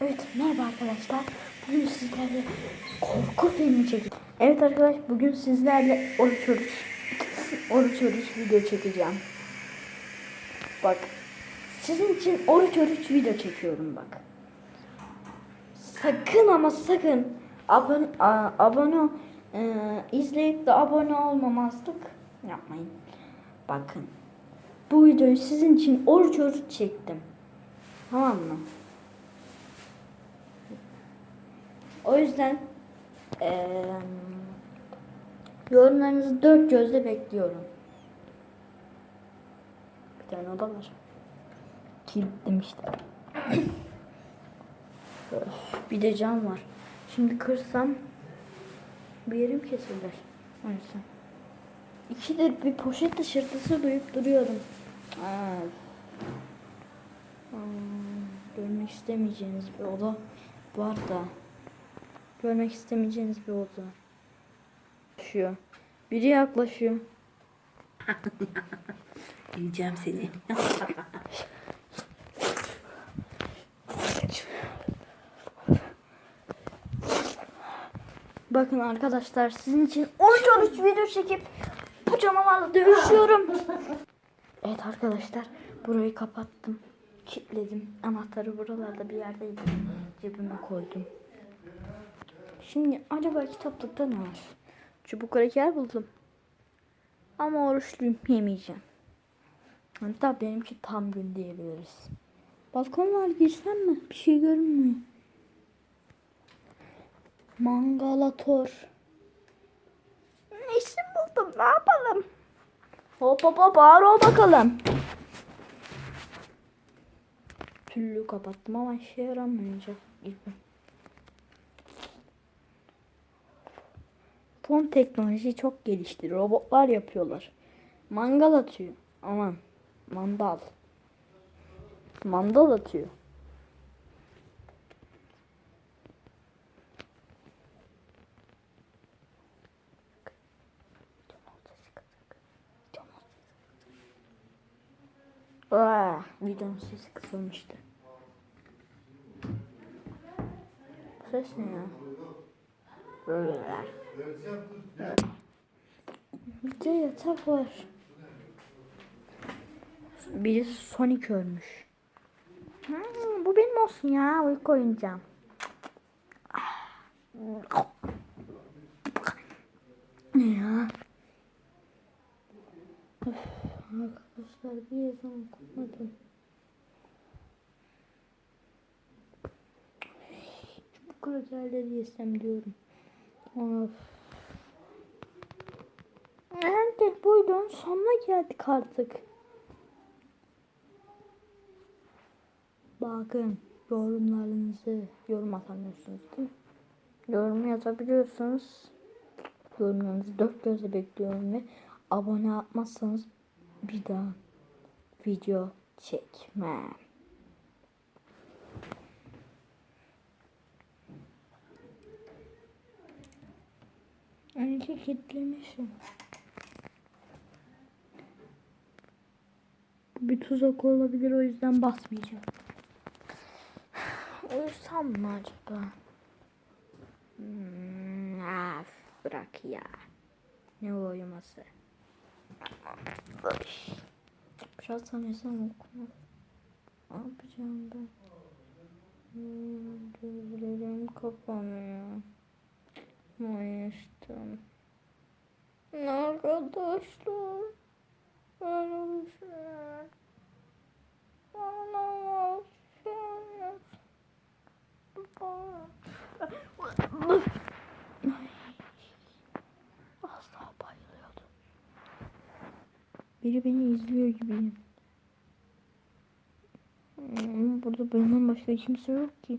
Evet merhaba arkadaşlar. Bugün sizlerle korku filmi çekeceğim. Evet arkadaşlar bugün sizlerle oruç oruç oruç oruç video çekeceğim. Bak sizin için oruç oruç video çekiyorum bak. Sakın ama sakın abone abone e, izleyip de abone olmamazlık yapmayın. Bakın bu videoyu sizin için oruç oruç çektim. Tamam mı? O yüzden eee yorumlarınızı dört gözle bekliyorum. Bir tane oda var. Kilitlemiştim. Öf, bir de cam var. Şimdi kırsam bir yerim kesilir. O yüzden. İkidir bir poşet ışırtısı duyup duruyorum. Aa. Görmek istemeyeceğiniz bir oda var da. Görmek istemeyeceğiniz bir oda. Yaklaşıyor. Biri yaklaşıyor. Yiyeceğim seni. Bakın arkadaşlar sizin için 13-13 video çekip bu canavarla dövüşüyorum. Evet arkadaşlar burayı kapattım. Kilitledim. Anahtarı buralarda bir yerdeydi. Cebime koydum. Şimdi acaba kitaplıkta ne var? Çubuk kraker buldum. Ama oruçluyum yemeyeceğim. Hatta benimki tam gün diyebiliriz. Balkon var girsem mi? Bir şey görünmüyor. Mangalator. İsim buldum ne yapalım? Hop hop hop ağır ol bakalım. Tüllü kapattım ama işe yaramayacak gibi. Son teknoloji çok gelişti. Robotlar yapıyorlar. Mangal atıyor. Aman. Mandal. Mandal atıyor. Aa, videonun sesi kısılmıştı. Bu ses ne ya? Böyleler. Bir de yatak var. Birisi Sonic ölmüş. Hmm, bu benim olsun ya. Uyku oynayacağım. Ne ya? Öf, arkadaşlar bir yazan okumadım. Bu krakerleri yesem diyorum. Of. Nerede? Bu videonun sonuna geldik artık. Bakın yorumlarınızı yorum atamıyorsunuz değil mi? Yorum yazabiliyorsunuz. Yorumlarınızı dört gözle bekliyorum ve abone atmazsanız bir daha video çekmem. Önce kilitlemişim. Bir tuzak olabilir o yüzden basmayacağım. Uyusam mı acaba? Hmm, af, bırak ya. Ne uyuması? Biraz sanırsam okuma. Ne yapacağım ben? Hmm, Gözlerim kapanıyor. Mayıştım. Arkadaşlar. Arkadaşlar. Olamaz. Asla bayılıyordu. Biri beni izliyor gibiyim. Ama burada benden başka kimse yok ki.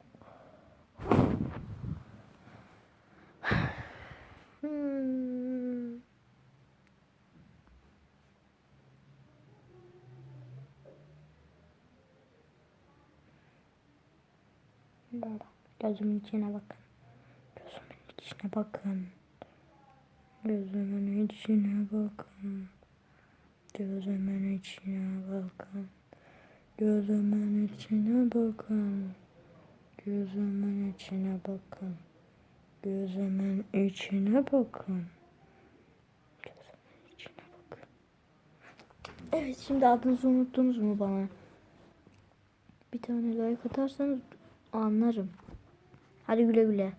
Gözümün içine bakın. Gözümün içine bakın. Gözümün içine bakın. Gözümün içine bakın. Gözümün içine bakın. Gözümün içine bakın. Gözümün içine bakın. Gözümün içine bakın. Evet şimdi adınızı unuttunuz mu bana? Bir tane like atarsanız anlarım. Hadi güle güle.